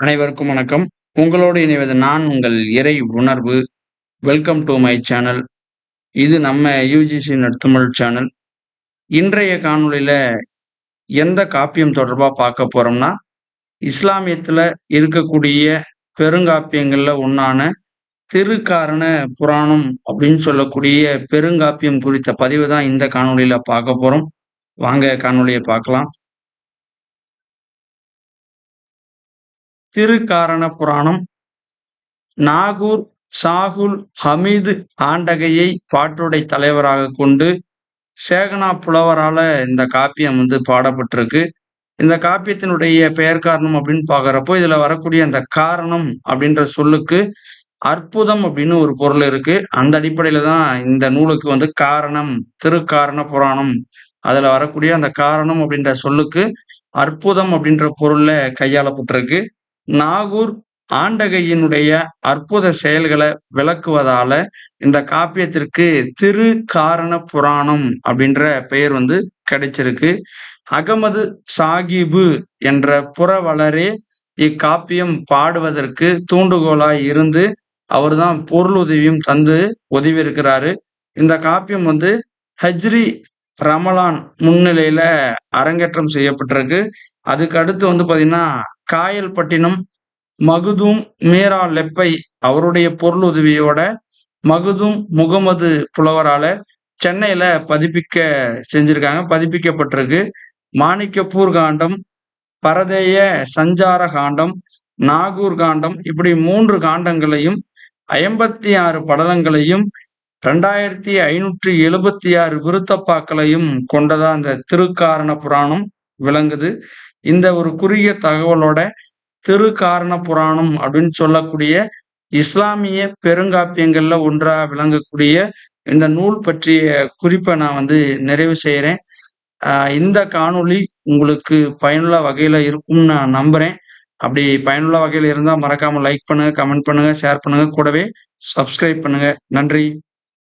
அனைவருக்கும் வணக்கம். உங்களோடு இணைவது நான் உங்கள் இறை உணர்வு. வெல்கம் டு மை சேனல் இது நம்ம யூஜிசி நடுத்தமிழ் சேனல் இன்றைய காணொளியில் எந்த காப்பியம் தொடர்பாக பார்க்க போகிறோம்னா இஸ்லாமியத்தில் இருக்கக்கூடிய பெருங்காப்பியங்களில் ஒன்றான திருக்காரண புராணம் அப்படின்னு சொல்லக்கூடிய பெருங்காப்பியம் குறித்த பதிவு தான் இந்த காணொலியில் பார்க்க போகிறோம் வாங்க காணொலியை பார்க்கலாம். திருக்காரண புராணம். நாகூர் சாகுல் ஹமீது ஆண்டகையை பாட்டுடை தலைவராக கொண்டு சேகனா புலவரால இந்த காப்பியம் வந்து பாடப்பட்டிருக்கு. இந்த காப்பியத்தினுடைய பெயர் காரணம் அப்படின்னு பாக்குறப்போ இதுல வரக்கூடிய அந்த காரணம் அப்படின்ற சொல்லுக்கு அற்புதம் அப்படின்னு ஒரு பொருள் இருக்கு. அந்த அடிப்படையில தான் இந்த நூலுக்கு வந்து காரணம் திருக்காரண புராணம். அதுல வரக்கூடிய அந்த காரணம் அப்படின்ற சொல்லுக்கு அற்புதம் அப்படின்ற பொருள்ல கையாளப்பட்டிருக்கு. நாகூர் ஆண்டகையினுடைய அற்புத செயல்களை விளக்குவதால இந்த காப்பியத்திற்கு திரு காரண புராணம் அப்படின்ற பெயர் வந்து கிடைச்சிருக்கு. அகமது சாகிபு என்ற புறவலரே இக்காப்பியம் பாடுவதற்கு தூண்டுகோலாய் இருந்து அவர்தான் பொருள் உதவியும் தந்து உதவி இருக்கிறாரு இந்த காப்பியம் வந்து ஹஜ்ரி ரமலான் முன்னிலையில அரங்கேற்றம் செய்யப்பட்டிருக்கு. அதுக்கு அடுத்து வந்து பாத்தீங்கன்னா காயல்பட்டினம் மகுதும் மீரா லெப்பை அவருடைய பொருள் உதவியோட மகுதும் முகமது புலவரால சென்னையில பதிப்பிக்க செஞ்சிருக்காங்க பதிப்பிக்கப்பட்டிருக்கு. மாணிக்கப்பூர் காண்டம் பரதேய சஞ்சார காண்டம் நாகூர் காண்டம் இப்படி மூன்று காண்டங்களையும் ஐம்பத்தி ஆறு படலங்களையும் ரெண்டாயிரத்தி ஐநூற்றி எழுபத்தி ஆறு விருத்தப்பாக்களையும் கொண்டதா அந்த திருக்காரண புராணம் விளங்குது. இந்த ஒரு குறுகிய தகவலோட திருக்காரண புராணம் அப்படின்னு சொல்லக்கூடிய இஸ்லாமிய பெருங்காப்பியங்கள்ல ஒன்றா விளங்கக்கூடிய இந்த நூல் பற்றிய குறிப்பை நான் வந்து நிறைவு செய்கிறேன் இந்த காணொளி உங்களுக்கு பயனுள்ள வகையில இருக்கும்னு நான் நம்புறேன். அப்படி பயனுள்ள வகையில் இருந்தால் மறக்காம லைக் பண்ணுங்க கமெண்ட் பண்ணுங்க ஷேர் பண்ணுங்க. கூடவே சப்ஸ்கிரைப் பண்ணுங்க. நன்றி.